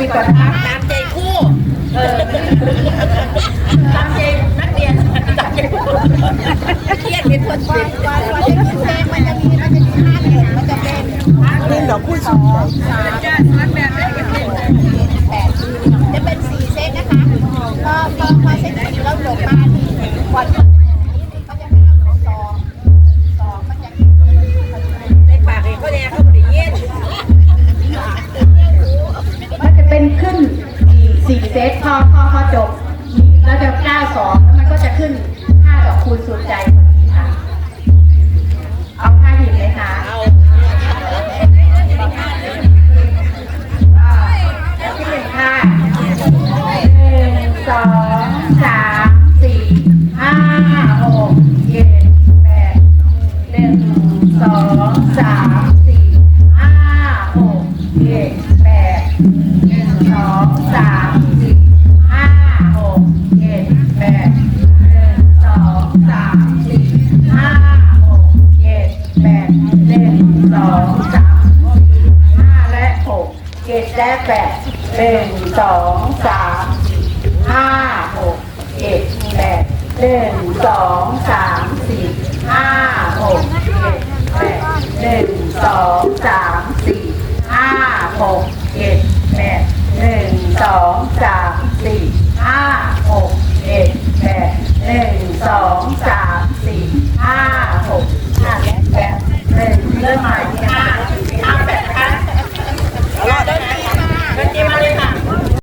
ดีกว่านะตามใจคู่เออตามใจนักเรียนตามใจคู่เครียดเป็นคนเป็นก่อนเพลงมันจะมีมันจะมีห้าเพลงมันจะเป็นเรื่องดอกผู้ชมสามแปดจะเป็นสี่เซตนะคะพอพอพอเซตสี่เราจบมาที่ก่อน เซตพอพอพอจบแล้วจะเก้าสองแล้วมันก็จะขึ้นห้าดอกคูณสูตรใจพอดีค่ะ เอาท่าหินเลยค่ะที่หนึ่งค่ะหนึ่งสองสามสี่ห้าหกเจ็ดแปดหนึ่งสองสาม หนึ่งสองสามห้าและหกเจ็ดและแปดหนึ่งสองสามห้าหกเจ็ดแปดหนึ่งสองสามสี่ห้าหกเจ็ดแปดหนึ่งสองสามสี่ห้าหกเจ็ดแปดหนึ่งสองสามสี่ห้าหกเจ็ดแปดหนึ่งสองสามสี่ห้า